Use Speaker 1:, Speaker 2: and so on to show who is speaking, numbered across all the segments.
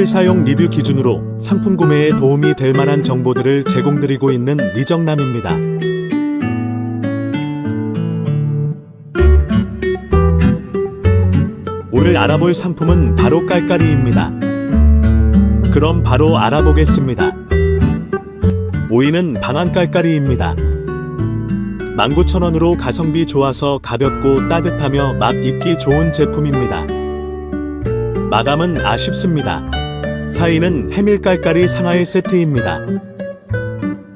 Speaker 1: 실사용 리뷰 기준으로 상품 구매에 도움이 될 만한 정보들을 제공드리고 있는 리정남입니다. 오늘 알아볼 상품은 바로 깔깔이입니다. 그럼 바로 알아보겠습니다. 5위는 방한 깔깔이입니다. 19,000원으로 가성비 좋아서 가볍고 따뜻하며 막 입기 좋은 제품입니다. 마감은 아쉽습니다. 4위는 해밀 깔깔이 상하이 세트입니다.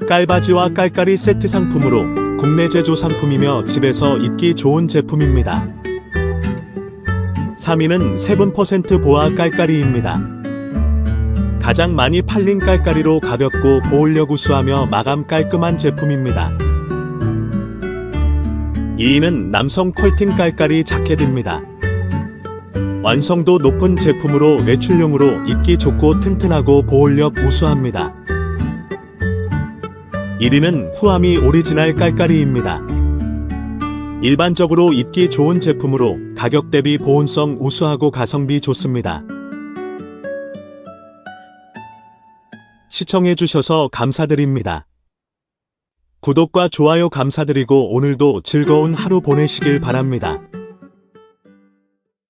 Speaker 1: 깔바지와 깔깔이 세트 상품으로 국내 제조 상품이며 집에서 입기 좋은 제품입니다. 3위는 세분 퍼센트 보아 깔깔이입니다. 가장 많이 팔린 깔깔이로 가볍고 보온력 우수하며 마감 깔끔한 제품입니다. 2위는 남성 컬팅 깔깔이 자켓입니다. 완성도 높은 제품으로 외출용으로 입기 좋고 튼튼하고 보온력 우수합니다. 1위는 후아미 오리지널 깔깔이입니다. 일반적으로 입기 좋은 제품으로 가격 대비 보온성 우수하고 가성비 좋습니다. 시청해주셔서 감사드립니다. 구독과 좋아요 감사드리고 오늘도 즐거운 하루 보내시길 바랍니다.